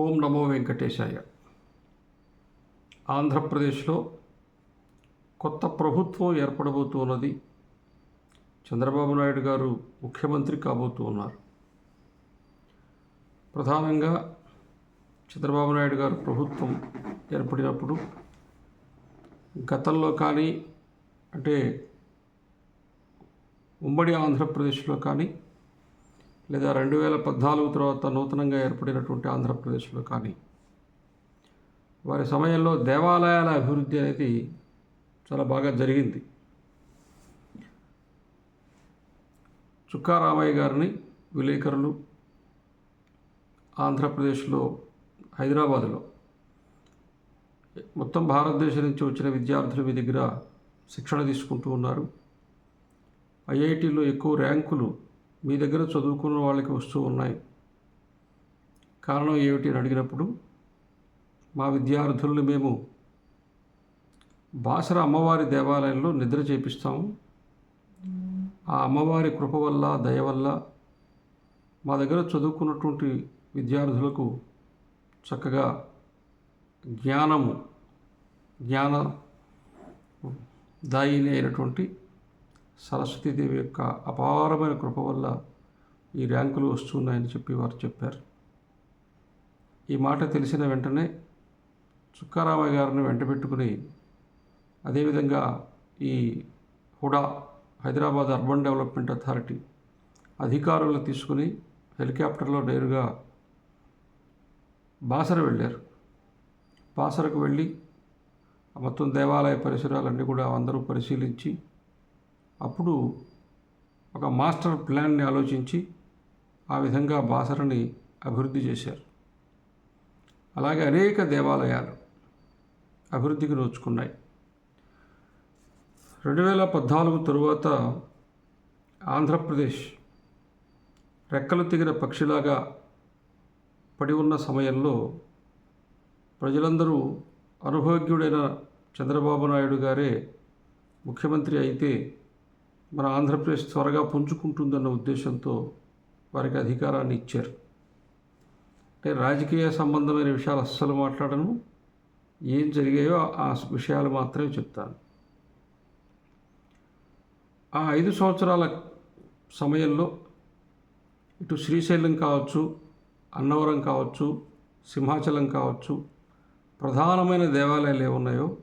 ఓం నమో వెంకటేశాయ. ఆంధ్రప్రదేశ్లో కొత్త ప్రభుత్వం ఏర్పడబోతున్నది చంద్రబాబు నాయుడు గారు ముఖ్యమంత్రి కాబోతూ ఉన్నారు. ప్రధానంగా చంద్రబాబు నాయుడు గారు ప్రభుత్వం ఏర్పడినప్పుడు గతంలో కానీ అంటే ఉమ్మడి ఆంధ్రప్రదేశ్లో కానీ లేదా రెండు వేల పద్నాలుగు తర్వాత నూతనంగా ఏర్పడినటువంటి ఆంధ్రప్రదేశ్లో కానీ. వారి సమయంలో దేవాలయాల అభివృద్ధి అనేది చాలా బాగా జరిగింది. చుక్కారామయ్య గారిని విలేకరులు ఆంధ్రప్రదేశ్లో హైదరాబాదులో మొత్తం భారతదేశం నుంచి వచ్చిన విద్యార్థులు మీ దగ్గర శిక్షణ తీసుకుంటూ ఉన్నారు. ఐఐటీలో ఎక్కువ ర్యాంకులు మీ దగ్గర చదువుకున్న వాళ్ళకి వస్తూ ఉన్నాయి. కారణం ఏమిటి అని అడిగినప్పుడు మా విద్యార్థుల్ని మేము బాసర అమ్మవారి దేవాలయంలో నిద్ర చేపిస్తాము ఆ అమ్మవారి కృప వల్ల దయ వల్ల మా దగ్గర చదువుకున్నటువంటి విద్యార్థులకు చక్కగా జ్ఞానము జ్ఞాన దాయిని అయినటువంటి సరస్వతీదేవి యొక్క అపారమైన కృప వల్ల ఈ ర్యాంకులు వస్తున్నాయని చెప్పి వారు చెప్పారు. ఈ మాట తెలిసిన వెంటనే చుక్కారామయ్య గారిని వెంట పెట్టుకుని అదేవిధంగా ఈ HUDA Hyderabad urban development authority అధికారులను తీసుకుని హెలికాప్టర్లో నేరుగా బాసర వెళ్ళారు. బాసరకు వెళ్ళి మొత్తం దేవాలయ పరిసరాలన్నీ కూడా అందరూ పరిశీలించి అప్పుడు ఒక మాస్టర్ ప్లాన్ని ఆలోచించి ఆ విధంగా బాసరని అభివృద్ధి చేశారు. అలాగే అనేక దేవాలయాలు అభివృద్ధికి నోచుకున్నాయి. రెండు వేల పద్నాలుగు తరువాత ఆంధ్రప్రదేశ్ రెక్కలు తెగిన పక్షిలాగా పడి ఉన్న సమయంలో ప్రజలందరూ అనుభవజ్ఞుడైన చంద్రబాబు నాయుడు గారే ముఖ్యమంత్రి అయితే మన ఆంధ్రప్రదేశ్ త్వరగా పుంజుకుంటుందన్న ఉద్దేశంతో వారికి అధికారాన్ని ఇచ్చారు. అంటే రాజకీయ సంబంధమైన విషయాలు అస్సలు మాట్లాడను. ఏం జరిగాయో ఆ విషయాలు మాత్రమే చెప్తాను. ఆ ఐదు సంవత్సరాల సమయంలో ఇటు శ్రీశైలం కావచ్చు అన్నవరం కావచ్చు సింహాచలం కావచ్చు ప్రధానమైన దేవాలయాలు ఏమున్నాయో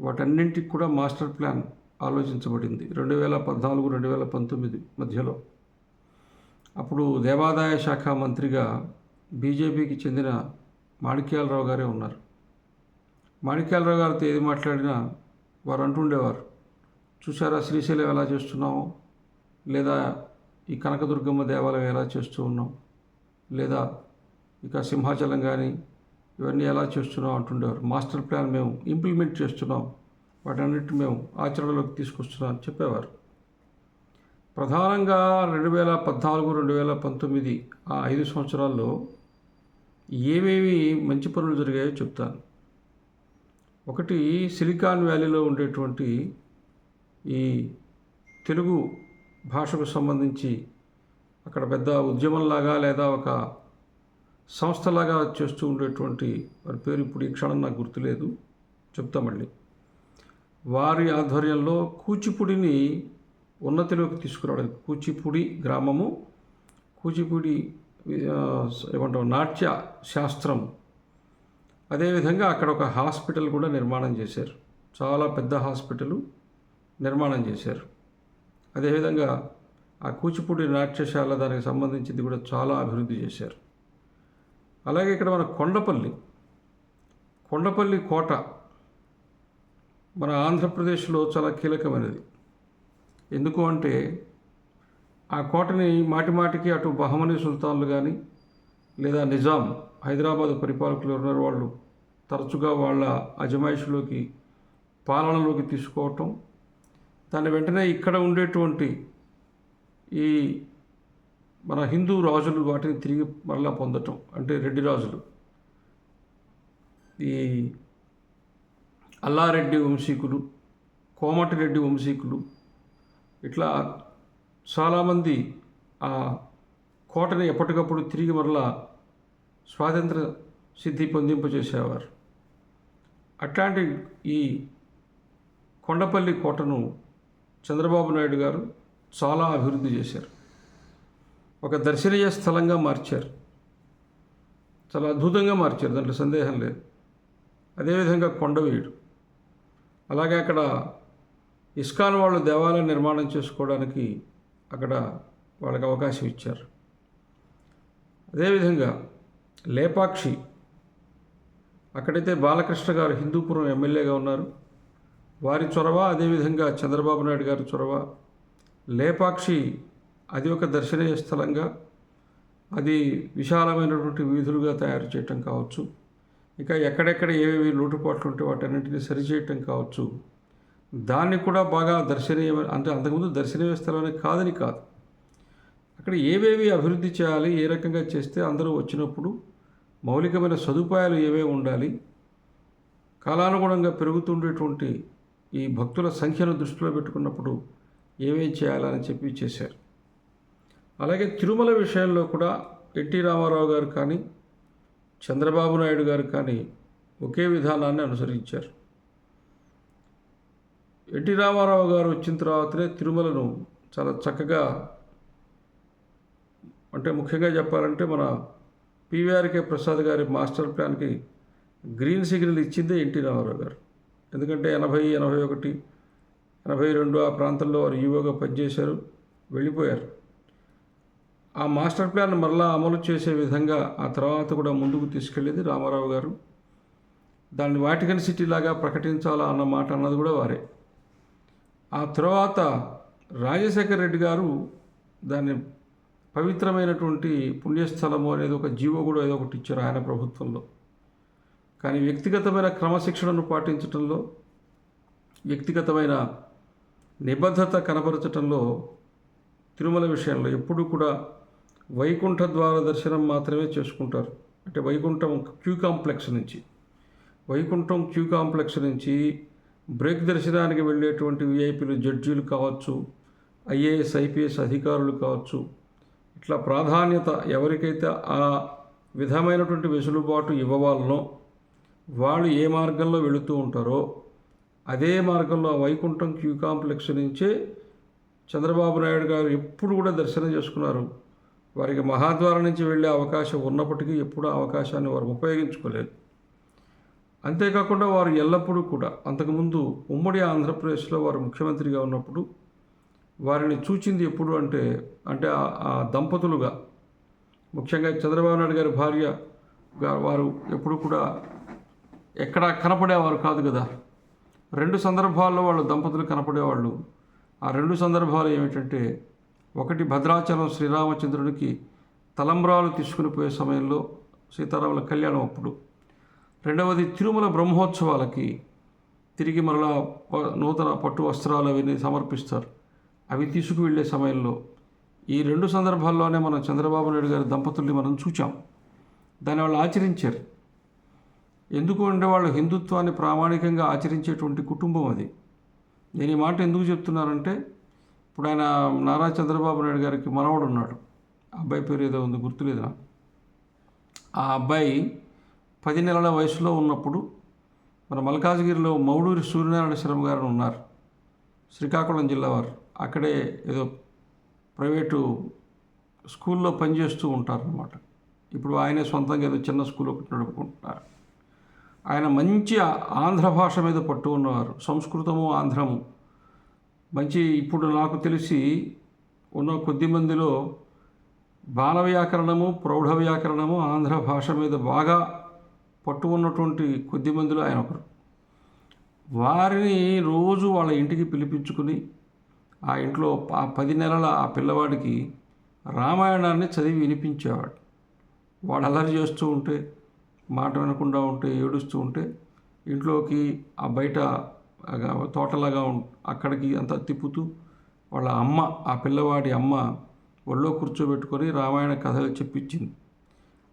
వాటన్నింటికి కూడా మాస్టర్ ప్లాన్ ఆలోచించబడింది. రెండు వేల పద్నాలుగు రెండు వేల పంతొమ్మిది మధ్యలో. అప్పుడు దేవాదాయ శాఖ మంత్రిగా బీజేపీకి చెందిన మాణిక్యాలరావు గారే ఉన్నారు. మాణిక్యాలరావు గారితో ఏది మాట్లాడినా వారు అంటుండేవారు చూసారా శ్రీశైలం ఎలా చేస్తున్నాము లేదా ఈ కనకదుర్గమ్మ దేవాలయం ఎలా చేస్తూ ఉన్నాం లేదా ఇక సింహాచలం కానీ ఇవన్నీ ఎలా చేస్తున్నాం అంటుండేవారు. మాస్టర్ ప్లాన్ మేము ఇంప్లిమెంట్ చేస్తున్నాం. వాటన్నిటి మేము ఆచరణలోకి తీసుకొస్తున్నామని చెప్పేవారు. ప్రధానంగా రెండు వేల పద్నాలుగు రెండు వేల పంతొమ్మిది ఆ ఐదు సంవత్సరాల్లో ఏమేమి మంచి పనులు జరిగాయో చెప్తాను. ఒకటి సిలికాన్ వ్యాలీలో ఉండేటువంటి ఈ తెలుగు భాషకు సంబంధించి అక్కడ పెద్ద ఉద్యమంలాగా లేదా ఒక సంస్థలాగా చేస్తూ ఉండేటువంటి వారి పేరు ఇప్పుడు ఈ క్షణం నాకు గుర్తులేదు. చెప్తా మళ్ళీ. వారి ఆధ్వర్యంలో కూచిపూడిని ఉన్నతిలోకి తీసుకురావడం. కూచిపూడి గ్రామము కూచిపూడి ఏమంటాం నాట్య శాస్త్రం. అదేవిధంగా అక్కడ ఒక హాస్పిటల్ కూడా నిర్మాణం చేశారు. చాలా పెద్ద హాస్పిటల్ నిర్మాణం చేశారు. అదేవిధంగా ఆ కూచిపూడి నాట్యశాల దానికి సంబంధించింది కూడా చాలా అభివృద్ధి చేశారు. అలాగే ఇక్కడ మన కొండపల్లి కొండపల్లి కోట మన ఆంధ్రప్రదేశ్లో చాలా కీలకమైనది. ఎందుకు అంటే ఆ కోటని మాటిమాటికి అటు బహమనీ సుల్తాన్లు కానీ లేదా నిజాం హైదరాబాద్ పరిపాలకులు ఉన్నారు వాళ్ళు తరచుగా వాళ్ళ అజమాయిషిలోకి పాలనలోకి తీసుకోవటం. దాని వెంటనే ఇక్కడ ఉండేటువంటి ఈ మన హిందూ రాజులు వాటిని తిరిగి మరలా పొందటం అంటే రెడ్డి రాజులు. ఈ అల్లారెడ్డి వంశీకులు కోమటిరెడ్డి వంశీకులు ఇట్లా చాలామంది ఆ కోటని ఎప్పటికప్పుడు తిరిగి మరలా స్వాతంత్ర సిద్ధి పొందింపజేసేవారు. అట్లాంటి ఈ కొండపల్లి కోటను చంద్రబాబు నాయుడు గారు చాలా అభివృద్ధి చేశారు. ఒక దర్శనీయ స్థలంగా మార్చారు. చాలా అద్భుతంగా మార్చారు. దాంట్లో సందేహం లేదు. అదేవిధంగా కొండవీడు. అలాగే అక్కడ ఇస్కాన్ వాళ్ళు దేవాలయం నిర్మాణం చేసుకోవడానికి అక్కడ వాళ్ళకి అవకాశం ఇచ్చారు. అదేవిధంగా లేపాక్షి అక్కడైతే బాలకృష్ణ గారు హిందూపురం ఎమ్మెల్యేగా ఉన్నారు. వారి చొరవ అదేవిధంగా చంద్రబాబు నాయుడు గారి చొరవ. లేపాక్షి అది ఒక దర్శనీయ స్థలంగా అది విశాలమైనటువంటి వీధులుగా తయారు చేయటం కావచ్చు. ఇక ఎక్కడెక్కడ ఏవేవి లోటుపాట్లు ఉంటే వాటన్నింటినీ సరిచేయటం కావచ్చు. దాన్ని కూడా బాగా దర్శనీయ అంటే అంతకుముందు దర్శనీయ స్థలమని కాదని కాదు. అక్కడ ఏవేవి అభివృద్ధి చేయాలి ఏ రకంగా చేస్తే అందరూ వచ్చినప్పుడు మౌలికమైన సదుపాయాలు ఏవేవి ఉండాలి కాలానుగుణంగా పెరుగుతుండేటువంటి ఈ భక్తుల సంఖ్యను దృష్టిలో పెట్టుకున్నప్పుడు ఏమేం చేయాలని చెప్పి చేశారు. అలాగే తిరుమల విషయంలో కూడా ఎన్టీ రామారావు గారు కానీ చంద్రబాబు నాయుడు గారు కానీ ఒకే విధానాన్ని అనుసరించారు. ఎన్టీ రామారావు గారు వచ్చిన తర్వాతనే తిరుమలను చాలా చక్కగా అంటే ముఖ్యంగా చెప్పాలంటే మన పివిఆర్కే ప్రసాద్ గారి మాస్టర్ ప్లాన్కి గ్రీన్ సిగ్నల్ ఇచ్చిందే ఎన్టీ రామారావు గారు. ఎందుకంటే ఎనభై ఎనభై ఒకటి ఎనభై రెండు ఆ ప్రాంతంలో వారు ఈవోగా పనిచేశారు వెళ్ళిపోయారు. ఆ మాస్టర్ ప్లాన్ మరలా అమలు చేసే విధంగా ఆ తర్వాత కూడా ముందుకు తీసుకెళ్ళేది రామారావు గారు. దాన్ని వాటికన్ సిటీ లాగా ప్రకటించాలా అన్న మాట అన్నది కూడా వారే. ఆ తర్వాత రాజశేఖర్ రెడ్డి గారు దాన్ని పవిత్రమైనటువంటి పుణ్యస్థలము అనేది ఒక జీవో కూడా ఏదో ఒకటి ఇచ్చారు ఆయన ప్రభుత్వంలో. కానీ వ్యక్తిగతమైన క్రమశిక్షణను పాటించడంలో వ్యక్తిగతమైన నిబద్ధత కనపరచడంలో తిరుమల విషయంలో ఎప్పుడూ కూడా వైకుంఠ ద్వార దర్శనం మాత్రమే చేసుకుంటారు. అంటే వైకుంఠం క్యూ కాంప్లెక్స్ నుంచి. వైకుంఠం క్యూ కాంప్లెక్స్ నుంచి బ్రేక్ దర్శనానికి వెళ్ళేటువంటి విఐపీలు జడ్జీలు కావచ్చు ఐఏఎస్ ఐపీఎస్ అధికారులు కావచ్చు. ఇట్లా ప్రాధాన్యత ఎవరికైతే ఆ విధమైనటువంటి వెసులుబాటు ఇవ్వవాలనో వాళ్ళు ఏ మార్గంలో వెళుతూ ఉంటారో అదే మార్గంలో ఆ వైకుంఠం క్యూ కాంప్లెక్స్ నుంచే చంద్రబాబు నాయుడు గారు ఎప్పుడు కూడా దర్శనం చేసుకున్నారు. వారికి మహాద్వారం నుంచి వెళ్ళే అవకాశం ఉన్నప్పటికీ ఎప్పుడూ అవకాశాన్ని వారు ఉపయోగించుకోలేదు. అంతేకాకుండా వారు ఎల్లప్పుడూ కూడా అంతకుముందు ఉమ్మడి ఆంధ్రప్రదేశ్లో వారు ముఖ్యమంత్రిగా ఉన్నప్పుడు వారిని చూచింది ఎప్పుడు అంటే అంటే ఆ- దంపతులుగా ముఖ్యంగా చంద్రబాబు నాయుడు గారి భార్య వారు ఎప్పుడు కూడా ఎక్కడా కనపడేవారు కాదు కదా. రెండు సందర్భాల్లో వాళ్ళు దంపతులు కనపడేవాళ్ళు. ఆ రెండు సందర్భాలు ఏమిటంటే ఒకటి భద్రాచలం శ్రీరామచంద్రునికి తలంబ్రాలు తీసుకుని పోయే సమయంలో సీతారాముల కళ్యాణం అప్పుడు. రెండవది తిరుమల బ్రహ్మోత్సవాలకి తిరిగి మరలా నూతన పట్టు వస్త్రాలు అవన్నీ సమర్పిస్తారు. అవి తీసుకువెళ్ళే సమయంలో ఈ రెండు సందర్భాల్లోనే మనం చంద్రబాబు నాయుడు గారి దంపతుల్ని మనం చూచాం. దాన్ని వాళ్ళు ఆచరించారు. ఎందుకు అంటే వాళ్ళు హిందుత్వాన్ని ప్రామాణికంగా ఆచరించేటువంటి కుటుంబం అది. నేను ఈ మాట ఎందుకు చెప్తున్నానంటే ఇప్పుడు ఆయన నారా చంద్రబాబు నాయుడు గారికి మనవడు ఉన్నాడు. అబ్బాయి పేరు ఏదో ఉంది గుర్తులేదు నాకు ఆ అబ్బాయి పది నెలల వయసులో ఉన్నప్పుడు మన మల్కాజ్గిరిలో మౌడూరి సూర్యనారాయణ శర్మ గారు ఉన్నారు. శ్రీకాకుళం జిల్లా వారు. అక్కడే ఏదో ప్రైవేటు స్కూల్లో పనిచేస్తూ ఉంటారనమాట ఇప్పుడు ఆయనే సొంతంగా ఏదో చిన్న స్కూల్ ఒకటి నడుపుకుంటున్నారు. ఆయన మంచి ఆంధ్ర భాష మీద పట్టు ఉన్నవారు సంస్కృతము ఆంధ్రము. మంచి ఇప్పుడు నాకు తెలిసి ఉన్న కొద్ది మందిలో బాల వ్యాకరణము ప్రౌఢ వ్యాకరణము ఆంధ్ర భాష మీద బాగా పట్టు ఉన్నటువంటి కొద్ది మందిలో ఆయన ఒకరు. వారిని రోజు వాళ్ళ ఇంటికి పిలిపించుకుని ఆ ఇంట్లో ఆ పది నెలల ఆ పిల్లవాడికి రామాయణాన్ని చదివి వినిపించేవాడు. వాడు అల్లరి చేస్తూ ఉంటే మాట వినకుండా ఉంటే ఏడుస్తూ ఉంటే ఇంట్లోకి ఆ బయట తోటలాగా అక్కడికి అంతా తిప్పుతూ వాళ్ళ అమ్మ ఆ పిల్లవాడి అమ్మ ఒళ్ళో కూర్చోబెట్టుకొని రామాయణ కథలు చెప్పించింది.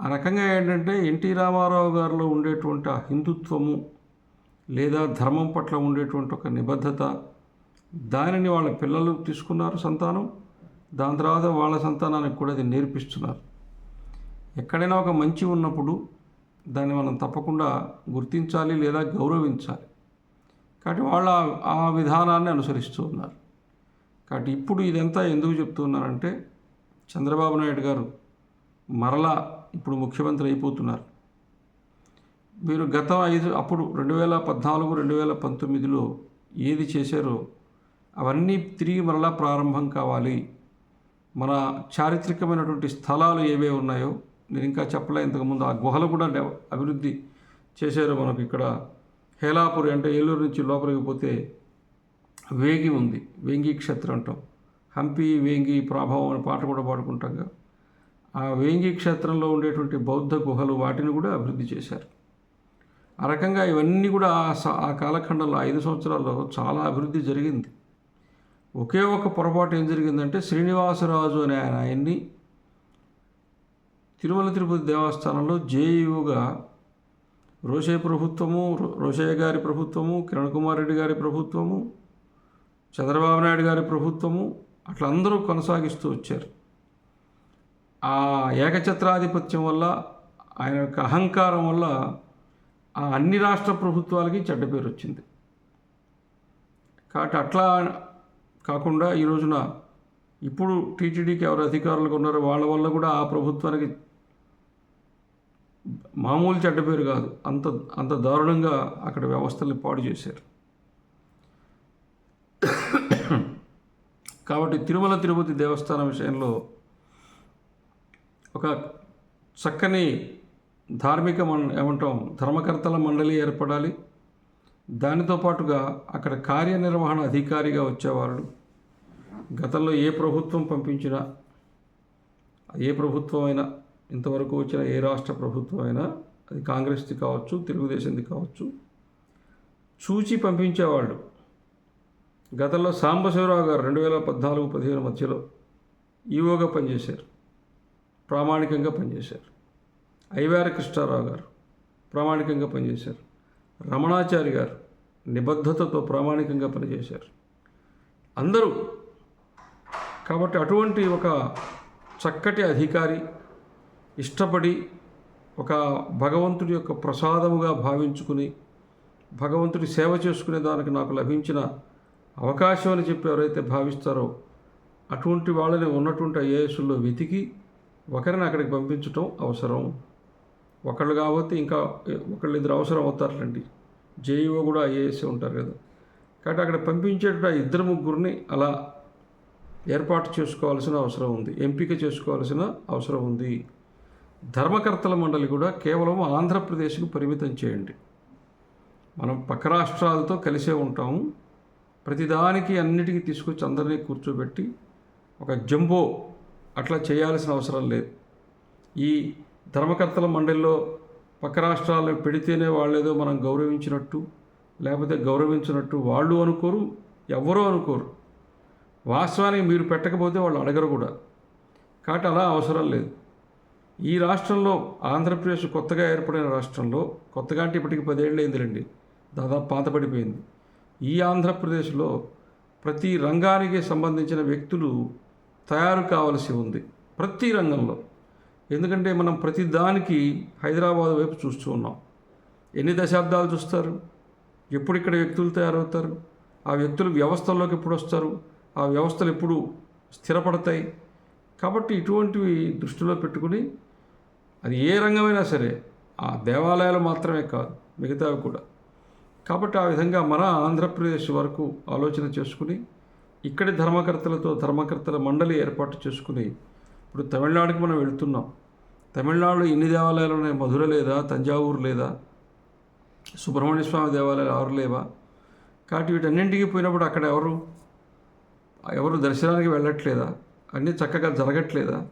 ఆ రకంగా ఏంటంటే ఎన్టీ రామారావు గారిలో ఉండేటువంటి ఆ హిందుత్వము లేదా ధర్మం పట్ల ఉండేటువంటి ఒక నిబద్ధత దానిని వాళ్ళ పిల్లలు తీసుకున్నారు సంతానం దాని తర్వాత వాళ్ళ సంతానానికి కూడా అది నేర్పిస్తున్నారు. ఎక్కడైనా ఒక మంచి ఉన్నప్పుడు దాన్ని మనం తప్పకుండా గుర్తించాలి లేదా గౌరవించాలి. కాబట్టి వాళ్ళు ఆ- విధానాన్ని అనుసరిస్తూ ఉన్నారు. కాబట్టి ఇప్పుడు ఇదంతా ఎందుకు చెప్తున్నారంటే చంద్రబాబు నాయుడు గారు మరలా ఇప్పుడు ముఖ్యమంత్రి అయిపోతున్నారు. మీరు గత ఐదు అప్పుడు రెండు వేల పద్నాలుగు రెండు వేల పంతొమ్మిదిలో ఏది చేశారో అవన్నీ తిరిగి మరలా ప్రారంభం కావాలి. మన చారిత్రకమైనటువంటి స్థలాలు ఏవే ఉన్నాయో నేను ఇంకా చెప్పలే ఇంతకుముందు ఆ గుహలు కూడా అభివృద్ధి చేశారు మనకు ఇక్కడ హేలాపురి అంటే ఏలూరు నుంచి లోపలికి పోతే వేగి ఉంది వేంగి క్షేత్రం అంటాం. హంపి వేంగి ప్రభావం అనే పాట కూడా పాడుకుంటాం ఆ వేంగి క్షేత్రంలో ఉండేటువంటి బౌద్ధ గుహలు వాటిని కూడా అభివృద్ధి చేశారు. ఆ రకంగా ఇవన్నీ కూడా ఆ ఆ కాలఖండంలో ఐదు సంవత్సరాల్లో చాలా అభివృద్ధి జరిగింది. ఒకే ఒక పొరపాటు ఏం జరిగిందంటే శ్రీనివాసరాజు అనే ఆయన ఆయన్ని తిరుమల తిరుపతి దేవస్థానంలో జేఈఓగా రోషయ్య ప్రభుత్వము రో- రోషయ్య గారి ప్రభుత్వము కిరణ్ కుమార్ రెడ్డి గారి ప్రభుత్వము చంద్రబాబు నాయుడు గారి ప్రభుత్వము అట్లా అందరూ కొనసాగిస్తూ వచ్చారు. ఆ ఏకఛత్రాధిపత్యం వల్ల ఆయన యొక్క అహంకారం వల్ల ఆ అన్ని రాష్ట్ర ప్రభుత్వాలకి చెడ్డ పేరు వచ్చింది. కాబట్టి అట్లా కాకుండా ఈ రోజున ఇప్పుడు టీటీడీకి ఎవరు అధికారులకు ఉన్నారో వాళ్ళ వల్ల కూడా ఆ ప్రభుత్వానికి మామూలు చెడ్డ పేరు కాదు. అంత అంత దారుణంగా అక్కడ వ్యవస్థల్ని పాడు చేశారు. కాబట్టి తిరుమల తిరుపతి దేవస్థానం విషయంలో ఒక చక్కని ధార్మిక మం ఏమంటాం ధర్మకర్తల మండలి ఏర్పడాలి. దానితో పాటుగా అక్కడ కార్యనిర్వహణ అధికారిగా వచ్చేవారు. గతంలో ఏ ప్రభుత్వం పంపించినా ఏ ప్రభుత్వం అయినా ఇంతవరకు వచ్చిన ఏ రాష్ట్ర ప్రభుత్వం అయినా అది కాంగ్రెస్ది కావచ్చు తెలుగుదేశంది కావచ్చు చూచి పంపించేవాళ్ళు. గతంలో సాంబశివరావు గారు రెండు వేల పద్నాలుగు పదిహేను మధ్యలో ఈవోగా పనిచేశారు. ప్రామాణికంగా పనిచేశారు. ఐవార కృష్ణారావు గారు ప్రామాణికంగా పనిచేశారు. రమణాచారి గారు నిబద్ధతతో ప్రామాణికంగా పనిచేశారు. అందరూ కాబట్టి అటువంటి ఒక చక్కటి అధికారి ఇష్టపడి ఒక భగవంతుడి యొక్క ప్రసాదముగా భావించుకుని భగవంతుడి సేవ చేసుకునే దానికి నాకు లభించిన అవకాశం అని చెప్పి ఎవరైతే భావిస్తారో అటువంటి వాళ్ళని ఉన్నటువంటి ఐఏఎస్లో వెతికి ఒకరిని అక్కడికి పంపించటం అవసరం. ఒకళ్ళు కాబట్టి ఇంకా ఒకళ్ళు ఇద్దరు అవసరం అవుతారులేండి. జేఈఓ కూడా ఐఏఎస్ ఉంటారు కదా. కాబట్టి అక్కడ పంపించేట ఇద్దరు ముగ్గురిని అలా ఏర్పాటు చేసుకోవాల్సిన అవసరం ఉంది. ఎంపిక చేసుకోవాల్సిన అవసరం ఉంది. ధర్మకర్తల మండలి కూడా కేవలం ఆంధ్రప్రదేశ్కు పరిమితం చేయండి. మనం పక్క రాష్ట్రాలతో కలిసే ఉంటాము. ప్రతిదానికి అన్నిటికీ తీసుకొచ్చి అందరినీ కూర్చోబెట్టి ఒక జంబో అట్లా చేయాల్సిన అవసరం లేదు. ఈ ధర్మకర్తల మండలిలో పక్క రాష్ట్రాలను పెడితేనే వాళ్ళేదో మనం గౌరవించినట్టు లేకపోతే గౌరవించినట్టు వాళ్ళు అనుకోరు ఎవరో అనుకోరు. వాస్తవానికి మీరు పెట్టకపోతే వాళ్ళు అడగరు కూడా. కాబట్టి అలా అవసరం లేదు. ఈ రాష్ట్రంలో ఆంధ్రప్రదేశ్ కొత్తగా ఏర్పడిన రాష్ట్రంలో కొత్తగా అంటే ఇప్పటికి పదేళ్ళు అయిందిలేండి. దాదాపు పాతపడిపోయింది ఈ ఆంధ్రప్రదేశ్లో ప్రతి రంగానికి సంబంధించిన వ్యక్తులు తయారు కావలసి ఉంది. ప్రతి రంగంలో. ఎందుకంటే మనం ప్రతి దానికి హైదరాబాద్ వైపు చూస్తూ ఉన్నాం. ఎన్ని దశాబ్దాలు చూస్తారు? ఎప్పుడు ఇక్కడ వ్యక్తులు తయారవుతారు? ఆ వ్యక్తులు వ్యవస్థల్లోకి ఎప్పుడు వస్తారు? ఆ వ్యవస్థలు ఎప్పుడు స్థిరపడతాయి? కాబట్టి ఇటువంటివి దృష్టిలో పెట్టుకుని అది ఏ రంగమైనా సరే ఆ దేవాలయాలు మాత్రమే కాదు మిగతావి కూడా. కాబట్టి ఆ విధంగా మన ఆంధ్రప్రదేశ్ వరకు ఆలోచన చేసుకుని ఇక్కడి ధర్మకర్తలతో ధర్మకర్తల మండలి ఏర్పాటు చేసుకుని ఇప్పుడు తమిళనాడుకి మనం వెళ్తున్నాం. తమిళనాడులో ఎన్ని దేవాలయాలు ఉన్నాయి మధుర లేదా తంజావూరు లేదా సుబ్రహ్మణ్య స్వామి దేవాలయాలు ఆరు లేవా? కాబట్టి వీటన్నింటికి పోయినప్పుడు అక్కడ ఎవరు? ఎవరు దర్శనానికి వెళ్ళట్లేదా? అన్నీ చక్కగా జరగట్లేదా?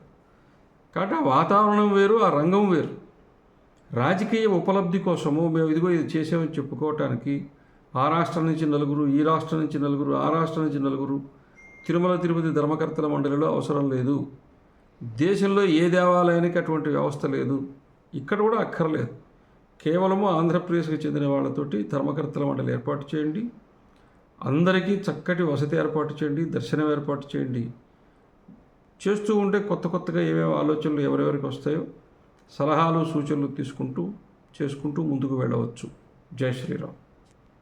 కాబట్టి ఆ వాతావరణం వేరు ఆ రంగం వేరు. రాజకీయ ఉపలబ్ధి కోసము మేము ఇదిగో ఇది చేసామని చెప్పుకోవటానికి ఆ రాష్ట్రం నుంచి నలుగురు ఈ రాష్ట్రం నుంచి నలుగురు ఆ రాష్ట్రం నుంచి నలుగురు తిరుమల తిరుపతి ధర్మకర్తల మండలిలో అవసరం లేదు. దేశంలో ఏ దేవాలయానికి అటువంటి వ్యవస్థ లేదు. ఇక్కడ కూడా అక్కర్లేదు. కేవలము ఆంధ్రప్రదేశ్కి చెందిన వాళ్ళతోటి ధర్మకర్తల మండలి ఏర్పాటు చేయండి. అందరికీ చక్కటి వసతి ఏర్పాటు చేయండి దర్శనం ఏర్పాటు చేయండి. చేస్తూ ఉంటే కొత్త కొత్తగా ఏమేమి ఆలోచనలు ఎవరెవరికి వస్తాయో సలహాలు సూచనలు తీసుకుంటూ చేసుకుంటూ ముందుకు వెళ్ళవచ్చు. జై శ్రీరామ్.